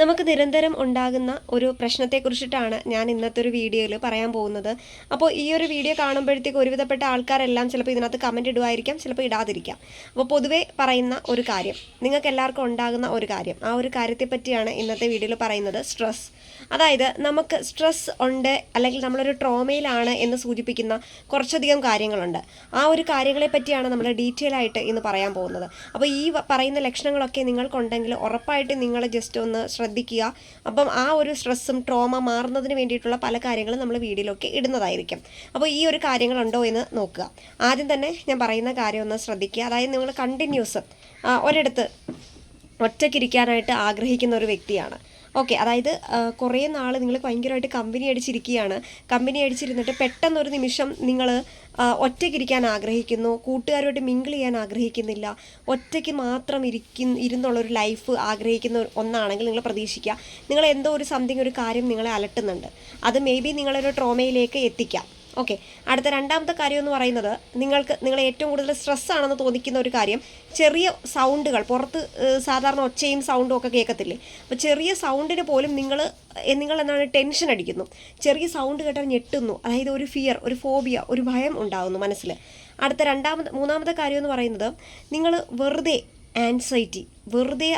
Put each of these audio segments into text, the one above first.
നമുക്ക് നിരന്തരം ഉണ്ടാകുന്ന ഒരു പ്രശ്നത്തെക്കുറിച്ചിട്ടാണ് ഞാൻ ഇന്നത്തെ ഒരു വീഡിയോയിൽ പറയാൻ പോകുന്നത്. അപ്പോൾ ഈ ഒരു വീഡിയോ കാണുമ്പോഴത്തേക്ക് ഒരുവിധപ്പെട്ട ആൾക്കാരെല്ലാം ചിലപ്പോൾ ഇതിനകത്ത് കമന്റ് ഇടുമായിരിക്കാം ചിലപ്പോൾ ഇടാതിരിക്കാം. അപ്പോൾ പൊതുവേ പറയുന്ന ഒരു കാര്യം നിങ്ങൾക്ക് എല്ലാവർക്കും ഉണ്ടാകുന്ന ഒരു കാര്യം. ആ ഒരു കാര്യത്തെ പറ്റിയാണ് ഇന്നത്തെ വീഡിയോയിൽ പറയുന്നത് സ്ട്രെസ് അതായത് നമുക്ക് സ്ട്രെസ് ഉണ്ട് അല്ലെങ്കിൽ നമ്മളൊരു ട്രോമയിലാണ് എന്ന് സൂചിപ്പിക്കുന്ന കുറച്ചധികം കാര്യങ്ങളുണ്ട്. ആ ഒരു കാര്യങ്ങളെ പറ്റിയാണ് നമ്മൾ ഡീറ്റെയിൽ ആയിട്ട് ഇന്ന് പറയാൻ പോകുന്നത്. അപ്പോൾ ഈ പറയുന്ന ലക്ഷണങ്ങളൊക്കെ നിങ്ങൾക്കുണ്ടെങ്കിൽ ഉറപ്പായിട്ട് നിങ്ങൾ ജസ്റ്റ് ഒന്ന് ശ്രദ്ധിക്കുക. അപ്പം ആ ഒരു സ്ട്രെസ്സും ട്രോമ മാറുന്നതിന് വേണ്ടിയിട്ടുള്ള പല കാര്യങ്ങളും നമ്മൾ വീഡിയോയിലൊക്കെ ഇടുന്നതായിരിക്കും. അപ്പോൾ ഈ ഒരു കാര്യങ്ങളുണ്ടോ എന്ന് നോക്കുക. ആദ്യം തന്നെ ഞാൻ പറയുന്ന കാര്യം ഒന്ന് ശ്രദ്ധിക്കുക. അതായത് നിങ്ങൾ കണ്ടിന്യൂസ് ഒരിടത്ത് ഒറ്റയ്ക്കിരിക്കാനായിട്ട് ആഗ്രഹിക്കുന്ന ഒരു വ്യക്തിയാണ്. ഓക്കെ അതായത് കുറേ നാൾ നിങ്ങൾ ഭയങ്കരമായിട്ട് കമ്പനി അടിച്ചിരിക്കുകയാണ്. കമ്പനി അടിച്ചിരുന്നിട്ട് പെട്ടെന്നൊരു നിമിഷം നിങ്ങൾ ഒറ്റയ്ക്കിരിക്കാൻ ആഗ്രഹിക്കുന്നു. കൂട്ടുകാരുമായിട്ട് മിങ്കിൾ ചെയ്യാൻ ആഗ്രഹിക്കുന്നില്ല. ഒറ്റയ്ക്ക് മാത്രം ഇരിക്കുന്ന ഇരുന്നുള്ളൊരു ലൈഫ് ആഗ്രഹിക്കുന്ന ഒന്നാണെങ്കിൽ നിങ്ങൾ പ്രതീക്ഷിക്കുക. നിങ്ങൾ എന്തോ ഒരു സംതിങ് ഒരു കാര്യം നിങ്ങളെ അലട്ടുന്നുണ്ട്. അത് മേ ബി നിങ്ങളൊരു ട്രോമയിലേക്ക് എത്തിക്കാം. ഓക്കെ അടുത്ത രണ്ടാമത്തെ കാര്യം എന്ന് പറയുന്നത് നിങ്ങൾക്ക് നിങ്ങൾ ഏറ്റവും കൂടുതൽ സ്ട്രെസ് ആണെന്ന് തോന്നിക്കുന്ന ഒരു കാര്യം ചെറിയ സൗണ്ടുകൾ പുറത്ത് സാധാരണ ഒച്ചയും സൗണ്ടും ഒക്കെ കേൾക്കത്തില്ലേ? അപ്പോൾ ചെറിയ സൗണ്ടിന് പോലും നിങ്ങൾ നിങ്ങൾ എന്താണ് ടെൻഷൻ അടിക്കുന്നു. ചെറിയ സൗണ്ട് കേട്ടാൽ ഞെട്ടുന്നു. അതായത് ഒരു ഫിയർ ഒരു ഫോബിയ ഒരു ഭയം ഉണ്ടാകുന്നു മനസ്സിൽ അടുത്ത രണ്ടാമത് മൂന്നാമത്തെ കാര്യം എന്ന് പറയുന്നത് നിങ്ങൾ വെറുതെ ആൻസൈറ്റി വെറുതെ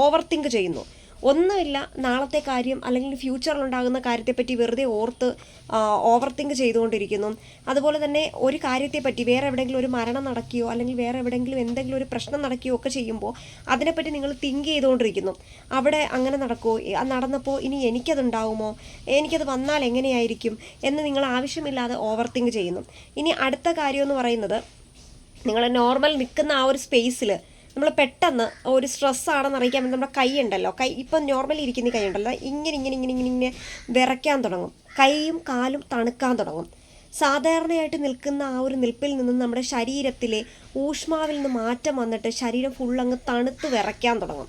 ഓവർ തിങ്ക് ചെയ്യുന്നു. ഒന്നുമില്ല നാളത്തെ കാര്യം അല്ലെങ്കിൽ ഫ്യൂച്ചറിൽ ഉണ്ടാകുന്ന കാര്യത്തെപ്പറ്റി വെറുതെ ഓർത്ത് ഓവർ തിങ്ക് ചെയ്തുകൊണ്ടിരിക്കുന്നു. അതുപോലെ തന്നെ ഒരു കാര്യത്തെപ്പറ്റി വേറെ എവിടെയെങ്കിലും ഒരു മരണം നടക്കുകയോ അല്ലെങ്കിൽ വേറെ എവിടെയെങ്കിലും എന്തെങ്കിലും ഒരു പ്രശ്നം നടക്കുകയോ ഒക്കെ ചെയ്യുമ്പോൾ അതിനെപ്പറ്റി നിങ്ങൾ തിങ്ക് ചെയ്തുകൊണ്ടിരിക്കുന്നു. അവിടെ അങ്ങനെ നടക്കുമോ നടന്നപ്പോൾ ഇനി എനിക്കതുണ്ടാവുമോ? എനിക്കത് വന്നാൽ എങ്ങനെയായിരിക്കും? എന്ന് നിങ്ങൾ ആവശ്യമില്ലാതെ ഓവർ തിങ്ക് ചെയ്യുന്നു. ഇനി അടുത്ത കാര്യം എന്ന് പറയുന്നത് നിങ്ങൾ നോർമൽ നിൽക്കുന്ന ആ ഒരു സ്പേസിൽ നമ്മൾ പെട്ടെന്ന് ഒരു സ്ട്രെസ് ആണെന്ന് അറിയിക്കാൻ വേണ്ടി നമ്മുടെ കൈ ഉണ്ടല്ലോ. കൈ ഇപ്പം നോർമലി ഇരിക്കുന്ന കൈ ഉണ്ടല്ലോ. ഇങ്ങനെ ഇങ്ങനെ ഇങ്ങനെ ഇങ്ങനെ ഇങ്ങനെ വിറയ്ക്കാൻ തുടങ്ങും. കൈയും കാലും തണുക്കാൻ തുടങ്ങും. സാധാരണയായിട്ട് നിൽക്കുന്ന ആ ഒരു നിൽപ്പിൽ നിന്നും നമ്മുടെ ശരീരത്തിലെ ഊഷ്മാവിൽ നിന്ന് മാറ്റം വന്നിട്ട് ശരീരം ഫുൾ അങ്ങ് തണുത്ത് വിറയ്ക്കാൻ തുടങ്ങും.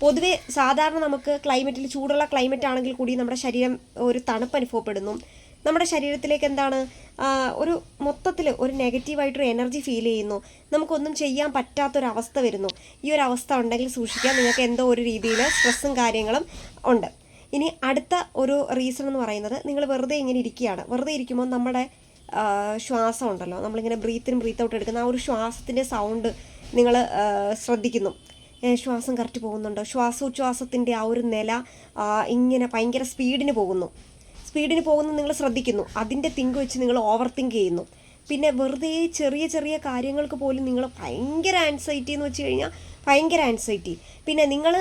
പൊതുവെ സാധാരണ നമുക്ക് ക്ലൈമറ്റിൽ ചൂടുള്ള ക്ലൈമറ്റ് ആണെങ്കിൽ കൂടി നമ്മുടെ ശരീരം ഒരു തണുപ്പ് അനുഭവപ്പെടുന്നു. നമ്മുടെ ശരീരത്തിലേക്ക് എന്താണ് ഒരു മൊത്തത്തിൽ ഒരു നെഗറ്റീവായിട്ടൊരു എനർജി ഫീൽ ചെയ്യുന്നു. നമുക്കൊന്നും ചെയ്യാൻ പറ്റാത്തൊരവസ്ഥ വരുന്നു. ഈ ഒരു അവസ്ഥ ഉണ്ടെങ്കിൽ സൂക്ഷിക്കാൻ നിങ്ങൾക്ക് എന്തോ ഒരു രീതിയിൽ സ്ട്രെസ്സും കാര്യങ്ങളും ഉണ്ട്. ഇനി അടുത്ത ഒരു റീസൺ എന്ന് പറയുന്നത് നിങ്ങൾ വെറുതെ ഇങ്ങനെ ഇരിക്കുകയാണ്. വെറുതെ ഇരിക്കുമ്പോൾ നമ്മുടെ ശ്വാസം ഉണ്ടല്ലോ. നമ്മളിങ്ങനെ ബ്രീത്തിനും ബ്രീത്ത് ഔട്ട് എടുക്കുന്ന ആ ഒരു ശ്വാസത്തിന്റെ സൗണ്ട് നിങ്ങൾ ശ്രദ്ധിക്കുന്നു. ശ്വാസം കറക്റ്റ് പോകുന്നുണ്ടോ? ശ്വാസോച്ഛ്വാസത്തിന്റെ ആ ഒരു നില ഇങ്ങനെ ഭയങ്കര സ്പീഡിന് പോകുന്നു. സ്പീഡിന് പോകുന്നത് നിങ്ങൾ ശ്രദ്ധിക്കുന്നു. അതിന്റെ തിങ്ക് വെച്ച് നിങ്ങൾ ഓവർ തിങ്ക് ചെയ്യുന്നു. പിന്നെ വെറുതെ ചെറിയ ചെറിയ കാര്യങ്ങൾക്ക് പോലും നിങ്ങൾ ഭയങ്കര ആൻസൈറ്റി എന്ന് വെച്ച് കഴിഞ്ഞാൽ ഭയങ്കര ആൻസൈറ്റി പിന്നെ നിങ്ങൾ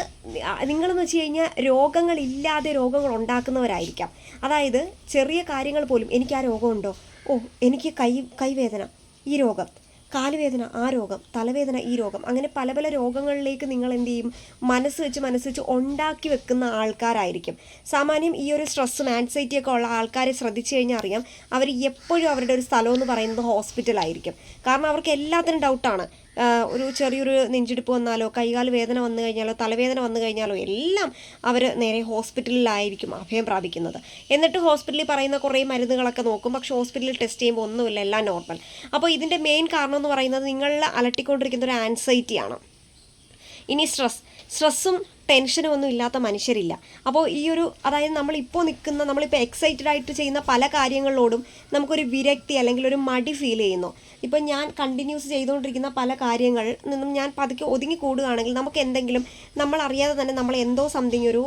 നിങ്ങളെന്ന് വെച്ച് കഴിഞ്ഞാൽ രോഗങ്ങളില്ലാതെ രോഗങ്ങൾ ഉണ്ടാക്കുന്നവരായിരിക്കാം. അതായത് ചെറിയ കാര്യങ്ങൾ പോലും എനിക്ക് ആ രോഗമുണ്ടോ ഓ എനിക്ക് കൈ കൈവേദന. ഈ രോഗം. കാലുവേദന ആ രോഗം തലവേദന ഈ രോഗം അങ്ങനെ പല പല രോഗങ്ങളിലേക്ക് നിങ്ങൾ എന്ത് ചെയ്യും മനസ്സ് വെച്ച് മനസ്സ് വെച്ച് ഉണ്ടാക്കി വെക്കുന്ന ആൾക്കാരായിരിക്കും. സാമാന്യം ഈ ഒരു സ്ട്രെസ്സും ആൻസൈറ്റിയൊക്കെ ഉള്ള ആൾക്കാരെ ശ്രദ്ധിച്ചു കഴിഞ്ഞാൽ അറിയാം അവർ എപ്പോഴും അവരുടെ ഒരു സ്ഥലം എന്ന് പറയുന്നത് ഹോസ്പിറ്റലായിരിക്കും കാരണം അവർക്ക് എല്ലാത്തിനും ഡൗട്ടാണ് ഒരു ചെറിയൊരു നെഞ്ചിടിപ്പ് വന്നാലോ കൈകാൽ വേദന വന്നു കഴിഞ്ഞാലോ തലവേദന വന്നു കഴിഞ്ഞാലോ എല്ലാം അവർ നേരെ ഹോസ്പിറ്റലിലായിരിക്കും അഭയം പ്രാപിക്കുന്നത്. എന്നിട്ട് ഹോസ്പിറ്റലിൽ പറയുന്ന കുറേ മരുന്നുകളൊക്കെ നോക്കും. പക്ഷേ ഹോസ്പിറ്റലിൽ ടെസ്റ്റ് ചെയ്യുമ്പോൾ ഒന്നുമില്ല എല്ലാം നോർമൽ. അപ്പോൾ ഇതിന്റെ മെയിൻ കാരണം എന്ന് പറയുന്നത് നിങ്ങളിൽ അലട്ടിക്കൊണ്ടിരിക്കുന്ന ഒരു ആൻസൈറ്റിയാണ് ഇനി സ്ട്രെസ്. സ്ട്രെസ്സും ടെൻഷനും ഒന്നും ഇല്ലാത്ത മനുഷ്യരില്ല. അപ്പോൾ ഈ ഒരു അതായത് നമ്മളിപ്പോൾ നിൽക്കുന്ന നമ്മളിപ്പോൾ എക്സൈറ്റഡ് ആയിട്ട് ചെയ്യുന്ന പല കാര്യങ്ങളോടും നമുക്കൊരു വിരക്തി അല്ലെങ്കിൽ ഒരു മടി ഫീൽ ചെയ്യുന്നു. ഇപ്പം ഞാൻ കണ്ടിന്യൂസ് ചെയ്തുകൊണ്ടിരിക്കുന്ന പല കാര്യങ്ങളിൽ നിന്നും ഞാൻ പതുക്കെ ഒതുങ്ങി കൂടുകയാണെങ്കിൽ നമുക്ക് എന്തെങ്കിലും നമ്മൾ അറിയാതെ തന്നെ നമ്മൾ എന്തോ സംതിങ് ഒരു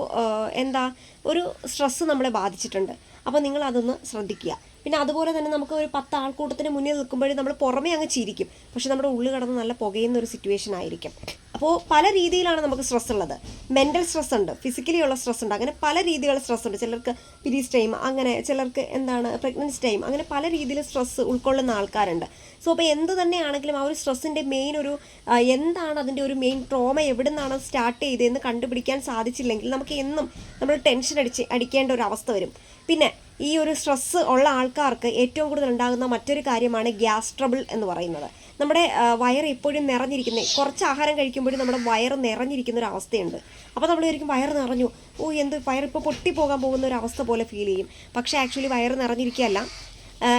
എന്താ ഒരു സ്ട്രെസ്സ് നമ്മളെ ബാധിച്ചിട്ടുണ്ട്. അപ്പോൾ നിങ്ങൾ അതൊന്ന് ശ്രദ്ധിക്കുക. പിന്നെ അതുപോലെ തന്നെ നമുക്ക് ഒരു പത്ത് ആൾക്കൂട്ടത്തിന് മുന്നിൽ നിൽക്കുമ്പോഴും നമ്മൾ പുറമേ അങ്ങ് ചിരിക്കും. പക്ഷെ നമ്മുടെ ഉള്ളിൽ കടന്ന് നല്ല പുകയുന്ന ഒരു സിറ്റുവേഷൻ ആയിരിക്കും. അപ്പോൾ പല രീതിയിലാണ് നമുക്ക് സ്ട്രെസ് ഉള്ളത്. മെന്റൽ സ്ട്രെസ് ഉണ്ട് ഫിസിക്കലി ഉള്ള സ്ട്രെസ് ഉണ്ട്. അങ്ങനെ പല രീതിയിലുള്ള സ്ട്രെസ് ഉണ്ട്. ചിലർക്ക് പീരീഡ്സ് ടൈം അങ്ങനെ ചിലർക്ക് എന്താണ് പ്രഗ്നൻസി ടൈം അങ്ങനെ പല രീതിയിൽ സ്ട്രെസ് ഉൾക്കൊള്ളുന്ന ആൾക്കാരുണ്ട്. സോ അപ്പോൾ എന്ത് തന്നെയാണെങ്കിലും ആ ഒരു സ്ട്രെസ്സിന്റെ മെയിൻ ഒരു എന്താണ് അതിന്റെ ഒരു മെയിൻ ട്രോമ എവിടെ നിന്നാണ് സ്റ്റാർട്ട് ചെയ്തതെന്ന് കണ്ടുപിടിക്കാൻ സാധിച്ചില്ലെങ്കിൽ നമുക്ക് എന്നും നമ്മൾ ടെൻഷൻ അടിച്ച് അടിക്കേണ്ട ഒരു അവസ്ഥ വരും. പിന്നെ ഈ ഒരു സ്ട്രെസ്സ് ഉള്ള ആൾക്കാർക്ക് ഏറ്റവും കൂടുതൽ ഉണ്ടാകുന്ന മറ്റൊരു കാര്യമാണ് ഗ്യാസ് ട്രബിൾ എന്ന് പറയുന്നത്. നമ്മുടെ വയറ് എപ്പോഴും നിറഞ്ഞിരിക്കുന്ന കുറച്ച് ആഹാരം കഴിക്കുമ്പോഴും നമ്മുടെ വയറ് നിറഞ്ഞിരിക്കുന്ന ഒരു അവസ്ഥയുണ്ട്. അപ്പോൾ നമ്മൾ വിചാരിക്കും വയറ് നിറഞ്ഞു. ഓ എന്ത് വയറ് ഇപ്പോൾ പൊട്ടിപ്പോകാൻ പോകുന്ന ഒരു അവസ്ഥ പോലെ ഫീൽ ചെയ്യും. പക്ഷേ ആക്ച്വലി വയറ് നിറഞ്ഞിരിക്കുകയല്ല.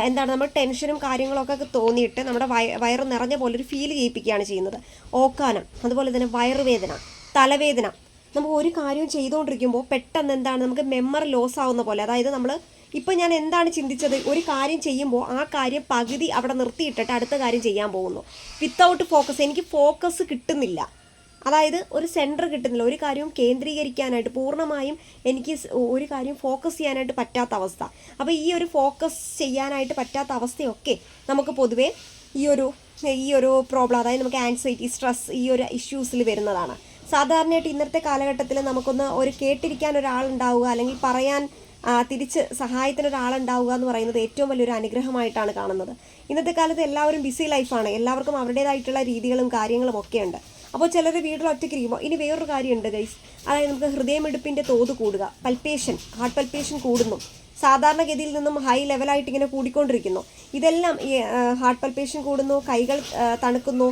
എന്താണ് നമ്മൾ ടെൻഷനും കാര്യങ്ങളൊക്കെ തോന്നിയിട്ട് നമ്മുടെ വയ വയറ് നിറഞ്ഞ പോലെ ഒരു ഫീൽ ചെയ്യിപ്പിക്കുകയാണ് ചെയ്യുന്നത്. ഓക്കാനം അതുപോലെ തന്നെ വയറുവേദന തലവേദന. നമുക്ക് ഒരു കാര്യവും ചെയ്തുകൊണ്ടിരിക്കുമ്പോൾ പെട്ടെന്ന് എന്താണ്? നമുക്ക് മെമ്മറി ലോസ് ആവുന്ന പോലെ അതായത് നമ്മൾ ഇപ്പം ഞാൻ എന്താണ് ചിന്തിച്ചത്? ഒരു കാര്യം ചെയ്യുമ്പോൾ ആ കാര്യം പകുതി അവിടെ നിർത്തിയിട്ടിട്ട് അടുത്ത കാര്യം ചെയ്യാൻ പോകുന്നു. വിത്തൗട്ട് ഫോക്കസ് എനിക്ക് ഫോക്കസ് കിട്ടുന്നില്ല. അതായത് ഒരു സെന്റർ കിട്ടുന്നില്ല. ഒരു കാര്യവും കേന്ദ്രീകരിക്കാനായിട്ട് പൂർണമായും എനിക്ക് ഒരു കാര്യം ഫോക്കസ് ചെയ്യാനായിട്ട് പറ്റാത്ത അവസ്ഥ. അപ്പോൾ ഈ ഒരു ഫോക്കസ് ചെയ്യാനായിട്ട് പറ്റാത്ത അവസ്ഥയൊക്കെ നമുക്ക് പൊതുവേ ഈ ഒരു ഈ ഒരു പ്രോബ്ലം അതായത് നമുക്ക് ആൻസൈറ്റി സ്ട്രെസ് ഈ ഒരു ഇഷ്യൂസിൽ വരുന്നതാണ്. സാധാരണയായിട്ട് ഇന്നത്തെ കാലഘട്ടത്തിൽ നമുക്കൊന്ന് ഒരു കേട്ടിരിക്കാൻ ഒരാളുണ്ടാവുക അല്ലെങ്കിൽ പറയാൻ തിരിച്ച് സഹായത്തിന് ഒരാളുണ്ടാവുക എന്ന് പറയുന്നത് ഏറ്റവും വലിയൊരു അനുഗ്രഹമായിട്ടാണ് കാണുന്നത്. ഇന്നത്തെ കാലത്ത് എല്ലാവരും ബിസി ലൈഫാണ് എല്ലാവർക്കും അവരുടേതായിട്ടുള്ള രീതികളും കാര്യങ്ങളും ഒക്കെയുണ്ട്. അപ്പോൾ ചിലർ വീട്ടിൽ ഒറ്റയ്ക്ക് ഇരിക്കുമ്പോൾ ഇനി വേറൊരു കാര്യമുണ്ട് ഗൈസ് അതായത് നമുക്ക് ഹൃദയമിടിപ്പിന്റെ തോത് കൂടുക. പൽപ്പേഷൻ ഹാർട്ട് പൽപ്പേഷൻ കൂടുന്നു. സാധാരണഗതിയിൽ നിന്നും ഹൈ ലെവലായിട്ട് ഇങ്ങനെ കൂടിക്കൊണ്ടിരിക്കുന്നു. ഇതെല്ലാം ഈ ഹാർട്ട് പൽപ്പേഷൻ കൂടുന്നു കൈകൾ തണുക്കുന്നു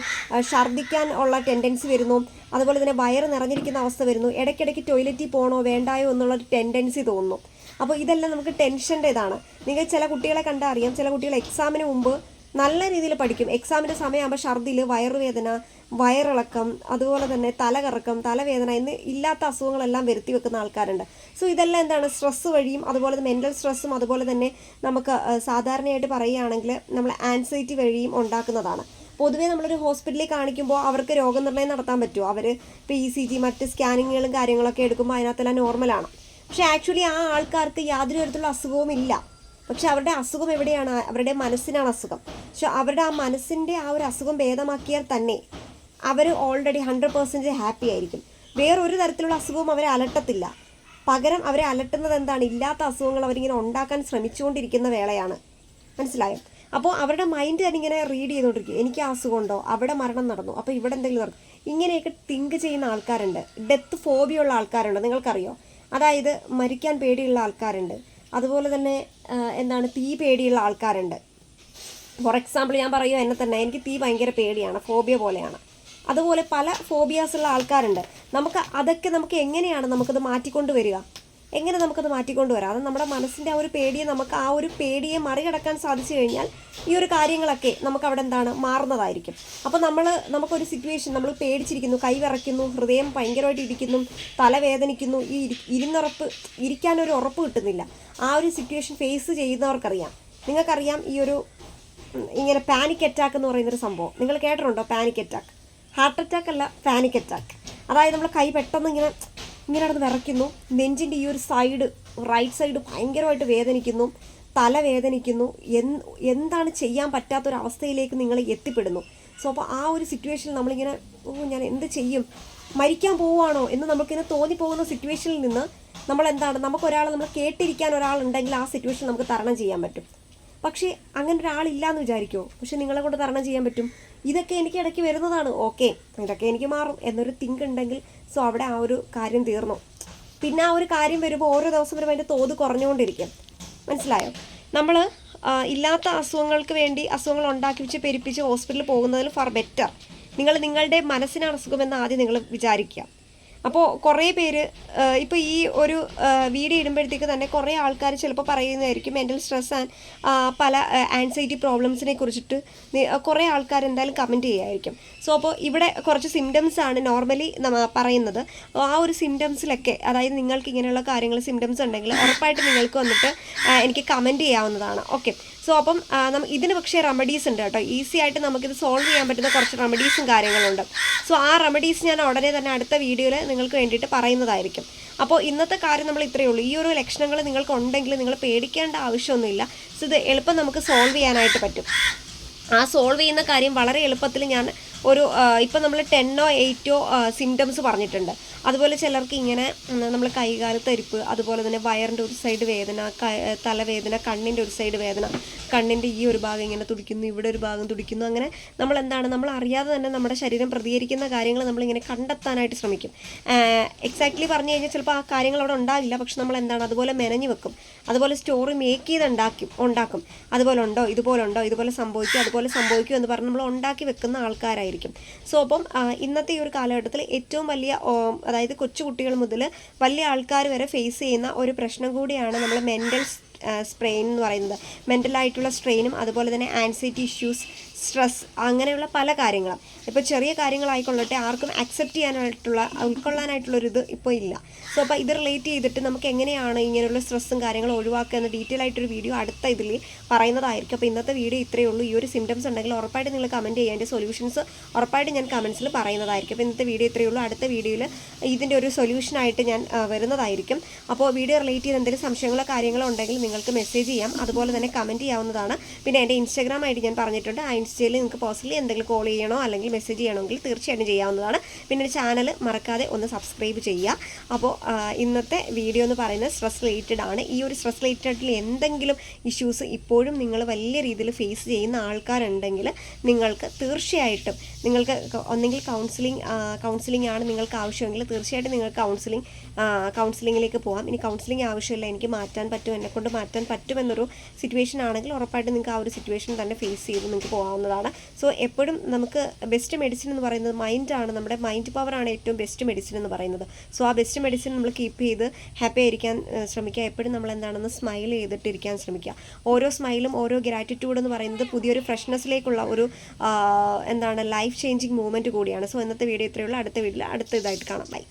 ഛർദ്ദിക്കാൻ ഉള്ള ടെൻഡൻസി വരുന്നു. അതുപോലെ തന്നെ വയറ് നിറഞ്ഞിരിക്കുന്ന അവസ്ഥ വരുന്നു. ഇടയ്ക്കിടയ്ക്ക് ടോയ്ലറ്റിൽ പോകണോ വേണ്ടായോ എന്നുള്ളൊരു ടെൻഡൻസി തോന്നുന്നു. അപ്പോൾ ഇതെല്ലാം നമുക്ക് ടെൻഷന്റെ ഇതാണ്. നിങ്ങൾ ചില കുട്ടികളെ കണ്ടാൽ അറിയാം. ചില കുട്ടികൾ എക്സാമിന് മുമ്പ് നല്ല രീതിയിൽ പഠിക്കും. എക്സാമിന്റെ സമയമാകുമ്പോൾ ഛർദിൽ വയറുവേദന വയറിളക്കം അതുപോലെ തന്നെ തലകറക്കം തലവേദന എന്ന് ഇല്ലാത്ത അസുഖങ്ങളെല്ലാം വരുത്തി വെക്കുന്ന ആൾക്കാരുണ്ട്. സോ ഇതെല്ലാം എന്താണ്? സ്ട്രെസ്സ് വഴിയും അതുപോലെ മെന്റൽ സ്ട്രെസ്സും അതുപോലെ തന്നെ നമുക്ക് സാധാരണയായിട്ട് പറയുകയാണെങ്കിൽ നമ്മൾ ആൻസൈറ്റി വഴിയും ഉണ്ടാക്കുന്നതാണ്. പൊതുവേ നമ്മളൊരു ഹോസ്പിറ്റലിൽ കാണിക്കുമ്പോൾ അവർക്ക് രോഗനിർണയം നടത്താൻ പറ്റുമോ? അവർ ഇപ്പോൾ ഇ സി ജി മറ്റ് സ്കാനിങ്ങുകളും കാര്യങ്ങളൊക്കെ എടുക്കുമ്പോൾ അതിനകത്തെല്ലാം നോർമലാണ് പക്ഷേ ആക്ച്വലി ആ ആൾക്കാർക്ക് യാതൊരു തരത്തിലുള്ള അസുഖവും ഇല്ല. പക്ഷെ അവരുടെ അസുഖം എവിടെയാണ്? അവരുടെ മനസ്സിനാണ് അസുഖം. പക്ഷെ അവരുടെ ആ മനസ്സിന്റെ ആ ഒരു അസുഖം ഭേദമാക്കിയാൽ തന്നെ അവർ ഓൾറെഡി ഹൺഡ്രഡ് പേഴ്സന്റ് ഹാപ്പി ആയിരിക്കും. വേറൊരു തരത്തിലുള്ള അസുഖവും അവരെ അലട്ടത്തില്ല. പകരം അവരെ അലട്ടുന്നത് എന്താണ്? ഇല്ലാത്ത അസുഖങ്ങൾ അവരിങ്ങനെ ഉണ്ടാക്കാൻ ശ്രമിച്ചുകൊണ്ടിരിക്കുന്ന വേളയാണ്. മനസ്സിലായോ? അപ്പോൾ അവരുടെ മൈൻഡ് തന്നെ ഇങ്ങനെ റീഡ് ചെയ്തുകൊണ്ടിരിക്കും. എനിക്ക് ആ അസുഖമുണ്ടോ അവിടെ മരണം നടന്നു. അപ്പോൾ ഇവിടെ എന്തെങ്കിലും നടക്കും ഇങ്ങനെയൊക്കെ തിങ്ക് ചെയ്യുന്ന ആൾക്കാരുണ്ട്. ഡെത്ത് ഫോബിയുള്ള ആൾക്കാരുണ്ട്. നിങ്ങൾക്കറിയോ? അതായത് മരിക്കാൻ പേടിയുള്ള ആൾക്കാരുണ്ട്. അതുപോലെ തന്നെ എന്താണ് തീ പേടിയുള്ള ആൾക്കാരുണ്ട്. ഫോർ എക്സാമ്പിൾ ഞാൻ പറയുക എന്നെ തന്നെ എനിക്ക് തീ ഭയങ്കര പേടിയാണ് ഫോബിയ പോലെയാണ്. അതുപോലെ പല ഫോബിയാസുള്ള ആൾക്കാരുണ്ട്. നമുക്ക് അതൊക്കെ നമുക്ക് എങ്ങനെയാണ് നമുക്കത് മാറ്റിക്കൊണ്ട് വരിക? എങ്ങനെ നമുക്കത് മാറ്റിക്കൊണ്ട് വരാം? അത് നമ്മുടെ മനസ്സിന്റെ ആ ഒരു പേടിയെ നമുക്ക് ആ ഒരു പേടിയെ മറികടക്കാൻ സാധിച്ചു കഴിഞ്ഞാൽ ഈ ഒരു കാര്യങ്ങളൊക്കെ നമുക്ക് അവിടെ എന്താണ് മാറുന്നതായിരിക്കും. അപ്പോൾ നമ്മൾ നമുക്കൊരു സിറ്റുവേഷൻ നമ്മൾ പേടിച്ചിരിക്കുന്നു കൈ വിറയ്ക്കുന്നു ഹൃദയം ഭയങ്കരമായിട്ട് ഇരിക്കുന്നു തലവേദനിക്കുന്നു ഈ ഇരി- ഇരുന്നുറപ്പ് ഇരിക്കാനൊരു ഉറപ്പ് കിട്ടുന്നില്ല. ആ ഒരു സിറ്റുവേഷൻ ഫേസ് ചെയ്യുന്നവർക്കറിയാം. നിങ്ങൾക്കറിയാം ഈ ഒരു ഇങ്ങനെ പാനിക് അറ്റാക്ക് എന്ന് പറയുന്നൊരു സംഭവം. നിങ്ങൾ കേട്ടിട്ടുണ്ടോ പാനിക് അറ്റാക്ക് ഹാർട്ട് അറ്റാക്ക് അല്ല പാനിക് അറ്റാക്ക് അതായത് നമ്മൾ കൈ പെട്ടെന്ന് ഇങ്ങനെ ഇങ്ങനെ നടന്ന് വിറയ്ക്കുന്നു. നെഞ്ചിന്റെ ഈ ഒരു സൈഡ് റൈറ്റ് സൈഡ് ഭയങ്കരമായിട്ട് വേദനിക്കുന്നു. തല വേദനിക്കുന്നു. എന്ത് എന്താണ് ചെയ്യാൻ പറ്റാത്തൊരവസ്ഥയിലേക്ക് നിങ്ങൾ എത്തിപ്പെടുന്നു. സോ അപ്പോൾ ആ ഒരു സിറ്റുവേഷനിൽ നമ്മളിങ്ങനെ ഓ ഞാൻ എന്ത് ചെയ്യും? മരിക്കാൻ പോവുകയാണോ? എന്ന് നമുക്കിങ്ങനെ തോന്നിപ്പോകുന്ന സിറ്റുവേഷനിൽ നിന്ന് നമ്മൾ എന്താണ് നമുക്കൊരാൾ നമ്മൾ കേട്ടിരിക്കാൻ ഒരാളുണ്ടെങ്കിൽ ആ സിറ്റുവേഷൻ നമുക്ക് തരണം ചെയ്യാൻ പറ്റും. പക്ഷേ അങ്ങനെ ഒരാളില്ലാന്ന് വിചാരിക്കുമോ പക്ഷെ നിങ്ങളെ കൊണ്ട് തരണം ചെയ്യാൻ പറ്റും. ഇതൊക്കെ എനിക്ക് ഇടയ്ക്ക് വരുന്നതാണ്. ഓക്കെ ഇതൊക്കെ എനിക്ക് മാറും എന്നൊരു തിങ്ക് ഉണ്ടെങ്കിൽ സോ അവിടെ ആ ഒരു കാര്യം തീർന്നു. പിന്നെ ആ ഒരു കാര്യം വരുമ്പോൾ ഓരോ ദിവസം വരുമ്പോൾ അതിന്റെ തോത് കുറഞ്ഞുകൊണ്ടിരിക്കും. മനസ്സിലായോ? നമ്മൾ ഇല്ലാത്ത അസുഖങ്ങൾക്ക് വേണ്ടി അസുഖങ്ങൾ ഉണ്ടാക്കി വെച്ച് പെരുപ്പിച്ച് ഹോസ്പിറ്റലിൽ പോകുന്നതിൽ ഫർ ബെറ്റർ. നിങ്ങൾ നിങ്ങളുടെ മനസ്സിനാണ് അസുഖമെന്ന് ആദ്യം നിങ്ങൾ വിചാരിക്കുക. അപ്പോൾ കുറേ പേര് ഇപ്പോൾ ഈ ഒരു വീഡിയോ ഇടുമ്പോഴത്തേക്ക് തന്നെ കുറേ ആൾക്കാർ ചിലപ്പോൾ പറയുന്നതായിരിക്കും മെന്റൽ സ്ട്രെസ് ആൻഡ് പല ആൻസൈറ്റി പ്രോബ്ലംസിനെ കുറിച്ചിട്ട് കുറേ ആൾക്കാർ എന്തായാലും കമന്റ് ചെയ്യുമായിരിക്കും സോ അപ്പോൾ ഇവിടെ കുറച്ച് സിംറ്റംസ് ആണ് നോർമലി പറയുന്നത്. ആ ഒരു സിംറ്റംസിലൊക്കെ അതായത് നിങ്ങൾക്ക് ഇങ്ങനെയുള്ള കാര്യങ്ങൾ സിംറ്റംസ് ഉണ്ടെങ്കിൽ ഉറപ്പായിട്ട് നിങ്ങൾക്ക് വന്നിട്ട് എനിക്ക് കമന്റ് ചെയ്യാവുന്നതാണ്. ഓക്കെ സോ അപ്പം ഇതിന് പക്ഷേ റെമഡീസ് ഉണ്ട് കേട്ടോ. ഈസി ആയിട്ട് നമുക്കിത് സോൾവ് ചെയ്യാൻ പറ്റുന്ന കുറച്ച് റെമഡീസും കാര്യങ്ങളുണ്ട്. സോ ആ റെമഡീസ് ഞാൻ ഉടനെ തന്നെ അടുത്ത വീഡിയോയിൽ നിങ്ങൾക്ക് വേണ്ടിയിട്ട് പറയുന്നതായിരിക്കും. അപ്പോൾ ഇന്നത്തെ കാര്യം നമ്മൾ ഇത്രയേ ഉള്ളൂ. ഈ ഒരു ലക്ഷണങ്ങൾ നിങ്ങൾക്ക് ഉണ്ടെങ്കിൽ നിങ്ങൾ പേടിക്കേണ്ട ആവശ്യമൊന്നുമില്ല. സോ ഇത് എളുപ്പം നമുക്ക് സോൾവ് ചെയ്യാനായിട്ട് പറ്റും. ആ സോൾവ് ചെയ്യുന്ന കാര്യം വളരെ എളുപ്പത്തിൽ ഞാൻ ഒരു ഇപ്പം നമ്മൾ ടെന്നോ എയ്റ്റോ സിംറ്റംസ് പറഞ്ഞിട്ടുണ്ട്. അതുപോലെ ചിലർക്ക് ഇങ്ങനെ നമ്മൾ കൈകാല തരിപ്പ് അതുപോലെ തന്നെ വയറിന്റെ ഒരു സൈഡ് വേദന തലവേദന കണ്ണിന്റെ ഒരു സൈഡ് വേദന കണ്ണിന്റെ ഈ ഒരു ഭാഗം ഇങ്ങനെ തുടിക്കുന്നു ഇവിടെ ഒരു ഭാഗം തുടിക്കുന്നു അങ്ങനെ നമ്മൾ എന്താണ് നമ്മൾ അറിയാതെ തന്നെ നമ്മുടെ ശരീരം പ്രതികരിക്കുന്ന കാര്യങ്ങൾ നമ്മളിങ്ങനെ കണ്ടെത്താനായിട്ട് ശ്രമിക്കും. എക്സാക്ട്ലി പറഞ്ഞു കഴിഞ്ഞാൽ ചിലപ്പോൾ ആ കാര്യങ്ങൾ അവിടെ ഉണ്ടാകില്ല പക്ഷെ നമ്മൾ എന്താണ് അതുപോലെ മെനഞ്ഞു വെക്കും. അതുപോലെ സ്റ്റോറി മേക്ക് ചെയ്ത് ഉണ്ടാക്കും. ഉണ്ടാക്കും അതുപോലെ ഉണ്ടോ ഇതുപോലെ ഉണ്ടോ ഇതുപോലെ സംഭവിക്കും അതുപോലെ സംഭവിക്കും എന്ന് പറഞ്ഞ് നമ്മൾ ഉണ്ടാക്കി വെക്കുന്ന ആൾക്കാരായിരിക്കും. സോ അപ്പം ഇന്നത്തെ ഈ ഒരു കാലഘട്ടത്തിൽ ഏറ്റവും വലിയ അതായത് കൊച്ചു കുട്ടികൾ മുതൽ വലിയ ആൾക്കാർ വരെ ഫേസ് ചെയ്യുന്ന ഒരു പ്രശ്നം കൂടിയാണ് നമ്മൾ മെന്റൽ സ്ട്രെയിൻ എന്ന് പറയുന്നത്. മെന്റലായിട്ടുള്ള സ്ട്രെയിനും അതുപോലെ തന്നെ ആൻസൈറ്റി ഇഷ്യൂസ് സ്ട്രെസ് അങ്ങനെയുള്ള പല കാര്യങ്ങളും. ഇപ്പോൾ ചെറിയ കാര്യങ്ങളായിക്കൊള്ളട്ടെ ആർക്കും അക്സെപ്റ്റ് ചെയ്യാനായിട്ടുള്ള ഉൾക്കൊള്ളാനായിട്ടുള്ളൊരു ഇത് ഇപ്പോൾ ഇല്ല. സോ അപ്പോൾ ഇത് റിലേറ്റ് ചെയ്തിട്ട് നമുക്ക് എങ്ങനെയാണ് ഇങ്ങനെയുള്ള സ്ട്രെസ്സും കാര്യങ്ങളും ഒഴിവാക്കുക എന്ന് ഡീറ്റെയിൽ ആയിട്ടൊരു വീഡിയോ അടുത്ത ഇതിൽ പറയുന്നതായിരിക്കും. അപ്പോൾ ഇന്നത്തെ വീഡിയോ ഇത്രയേ ഉള്ളൂ. ഈ ഒരു സിംറ്റംസ് ഉണ്ടെങ്കിൽ ഉറപ്പായിട്ട് നിങ്ങൾ കമന്റ് അതിന്റെ സൊല്യൂഷൻസ് ഉറപ്പായിട്ട് ഞാൻ കമൻസിൽ പറയുന്നതായിരിക്കും. അപ്പോൾ ഇന്നത്തെ വീഡിയോ ഇത്രയേ ഉള്ളൂ. അടുത്ത വീഡിയോയിൽ ഇതിന്റെ ഒരു സൊല്യൂഷനായിട്ട് ഞാൻ വരുന്നതായിരിക്കും. അപ്പോൾ വീഡിയോ റിലേറ്റ് ചെയ്ത് എന്തെങ്കിലും സംശയങ്ങളോ കാര്യങ്ങളോ ഉണ്ടെങ്കിൽ നിങ്ങൾക്ക് മെസ്സേജ് ചെയ്യാം. അതുപോലെ തന്നെ കമന്റ് ചെയ്യാവുന്നതാണ്. പിന്നെ എന്റെ ഇൻസ്റ്റാഗ്രാം ഡി ഞാൻ പറഞ്ഞിട്ടുണ്ട്. ആ ഇൻസ്റ്റയിൽ നിങ്ങൾക്ക് പേഴ്സണലി എന്തെങ്കിലും കോൾ ചെയ്യണോ അല്ലെങ്കിൽ മെസ്സേജ് ചെയ്യണമെങ്കിൽ തീർച്ചയായിട്ടും ചെയ്യാവുന്നതാണ്. പിന്നെ ചാനൽ മറക്കാതെ ഒന്ന് സബ്സ്ക്രൈബ് ചെയ്യുക. അപ്പോൾ ഇന്നത്തെ വീഡിയോ എന്ന് പറയുന്നത് സ്ട്രെസ് റിലേറ്റഡ് ആണ്. ഈ ഒരു സ്ട്രെസ് റിലേറ്റഡിൽ എന്തെങ്കിലും ഇഷ്യൂസ് ഇപ്പോഴും നിങ്ങൾ വലിയ രീതിയിൽ ഫേസ് ചെയ്യുന്ന ആൾക്കാരുണ്ടെങ്കിൽ നിങ്ങൾക്ക് തീർച്ചയായിട്ടും നിങ്ങൾക്ക് ഒന്നെങ്കിൽ കൗൺസിലിംഗ് കൗൺസിലിംഗ് ആണ് നിങ്ങൾക്ക് ആവശ്യമെങ്കിൽ തീർച്ചയായിട്ടും നിങ്ങൾക്ക് കൗൺസിലിംഗ് കൗൺസിലിംഗിലേക്ക് പോകാം ഇനി കൗൺസിലിംഗ് ആവശ്യമില്ല എനിക്ക് മാറ്റാൻ പറ്റും എന്നെ കൊണ്ട് മാറ്റാൻ പറ്റുമെന്നൊരു സിറ്റുവേഷൻ ആണെങ്കിൽ ഉറപ്പായിട്ടും നിങ്ങൾക്ക് ആ ഒരു സിറ്റുവേഷൻ തന്നെ ഫേസ് ചെയ്ത് നിങ്ങൾക്ക് പോകാവുന്നതാണ്. സോ എപ്പോഴും നമുക്ക് ബെസ്റ്റ് മെഡിസിൻ എന്ന് പറയുന്നത് മൈൻഡാണ് നമ്മുടെ മൈൻഡ് പവറാണ് ഏറ്റവും ബെസ്റ്റ് മെഡിസിൻ എന്ന് പറയുന്നത്. സോ ആ ബെസ്റ്റ് മെഡിസിൻ നമ്മൾ കീപ്പ് ചെയ്ത് ഹാപ്പി ആയിരിക്കാൻ ശ്രമിക്കുക. എപ്പോഴും നമ്മൾ എന്താണെന്ന് സ്മൈൽ ചെയ്തിട്ടിരിക്കാൻ ശ്രമിക്കുക. ഓരോ സ്മൈലും ഓരോ ഗ്രാറ്റിറ്റ്യൂഡ് എന്ന് പറയുന്നത് പുതിയൊരു ഫ്രഷ്നെസ്സിലേക്കുള്ള ഒരു എന്താണ് ലൈഫ് ചേഞ്ചിങ് മൂവ്മെന്റ് കൂടിയാണ്. സോ ഇന്നത്തെ വീഡിയോ ഇത്രയുള്ള അടുത്ത വീഡിയോയിൽ അടുത്ത ഇതായിട്ട് കാണാം. ബൈ